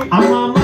I'm on my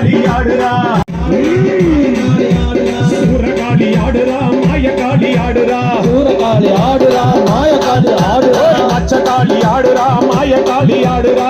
சூரகாளி ஆடுறா. சூரகாளி ஆடுறா மாயக்காளி ஆடுறா. சூரகாளி ஆடுறா மாயக்காளி ஆடுறா. மச்சக்காளி ஆடுறா மாயக்காளி ஆடுறா.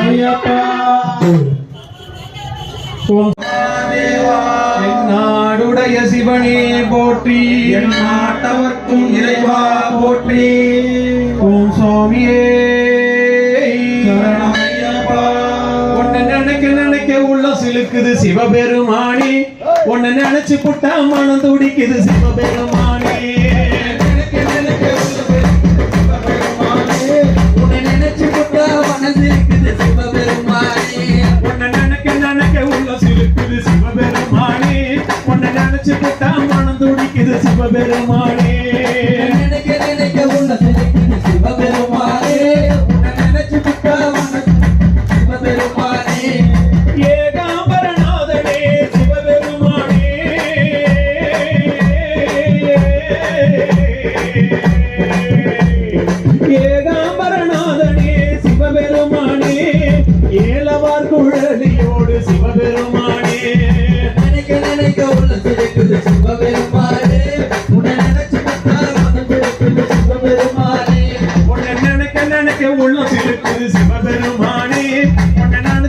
ஐயப்பா என்னாடுடைய சிவனே போற்றி. என் நாட்டவர்க்கும் இறைவா போற்றி. ஓம் சுவாமியே. சிலுக்குது சிவபெருமானி. உன்னை நினைச்சு புட்டா மனம் துடிக்குது சிவபெருமானி.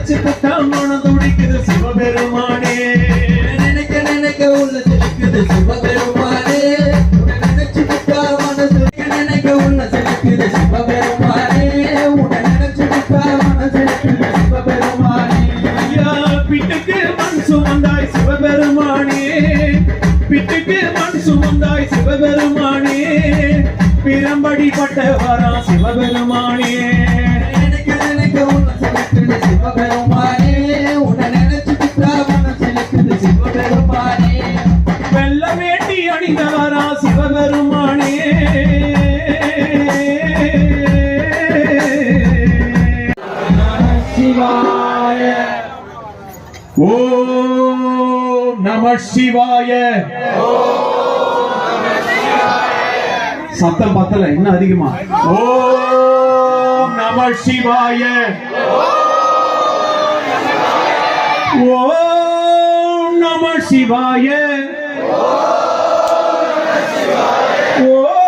நினைச்சு புத்தா மனம் துடிக்குது சிவபெருமானே. நினைக்க நினைக்க உள்ள சிரிக்குது சிவபெருமானே. உன்னை நினைச்சு புட்டா மனசு நினைக்க உள்ள சிரிக்குது சிவபெருமானே. உன்னை நினைச்சு புட்டா மனசு இருக்குது சிவபெருமானே. ஐயா பிட்டுக்கு மண் சுமந்தாய் சிவபெருமானே. பிட்டுக்கு மண் சுமந்தாய் சிவபெருமானே. பிரம்படி பட்டவரா சிவபெருமானே. சிரிக்குது சிவபெருமானே உன்னை நினைச்சு புட்டா மனசு சிவபெருமானே. வெள்ள வேண்டி அணிந்தவரா சிவபெருமானே. சிவாய. ஓம் நம சிவாய. சத்தம் பத்தல இன்னும் அதிகமா? ஓம் நம சிவாய. ஓம் நம சிவாய. ஓம்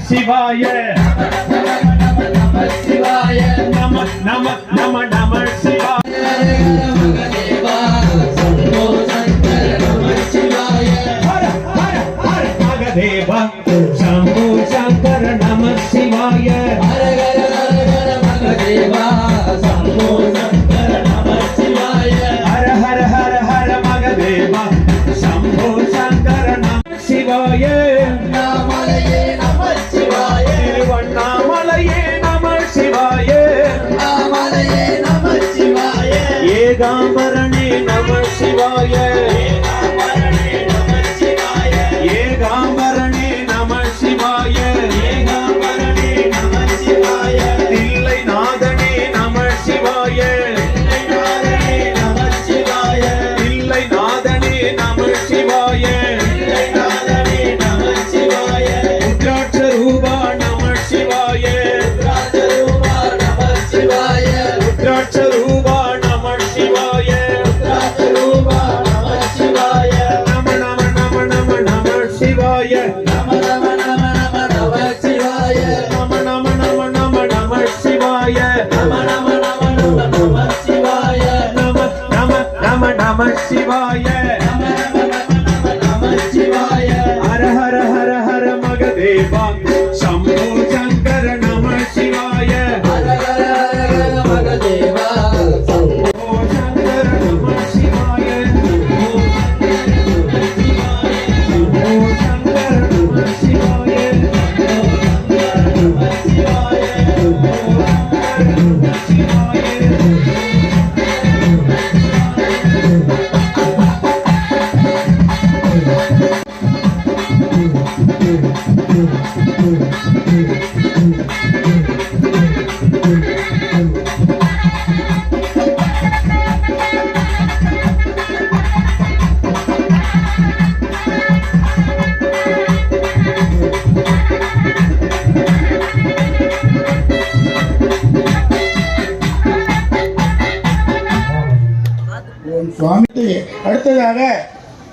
சிவாய. நம நம நம நம சிவாய. நம நம நம நம சிவாய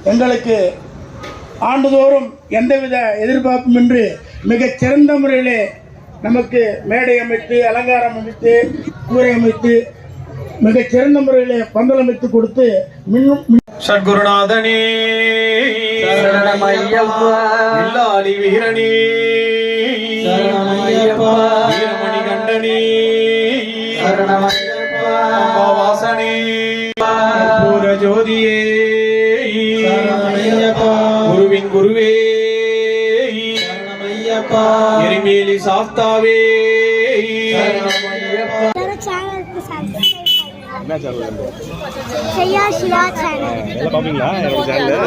எங்களுக்கு ஆண்டுதோறும் எந்தவித எதிர்பார்ப்புமின்றி மிகச் சிறந்த முறையிலே நமக்கு மேடை அமைத்து அலங்காரம் அமைத்து கூரை அமைத்து மிகச் சிறந்த முறையிலே பந்தல் அமைத்து கொடுத்து மின்னும் மின் சத்குருநாதனே. சரணமையப்பா. குருவின் குருவே. எரிமேலி சாஸ்தாவே சரணமையப்பா. என்னோட சேனலுக்கு சப்ஸ்கிரைப் பண்ணுங்க. செய்யா சிவா சேனல் எல்லாம் பாப்பீங்களா? என்னோட சேனல்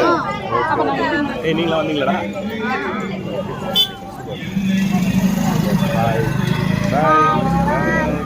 ஏய் நீங்களா வந்தீங்களாடா பாய் பாய்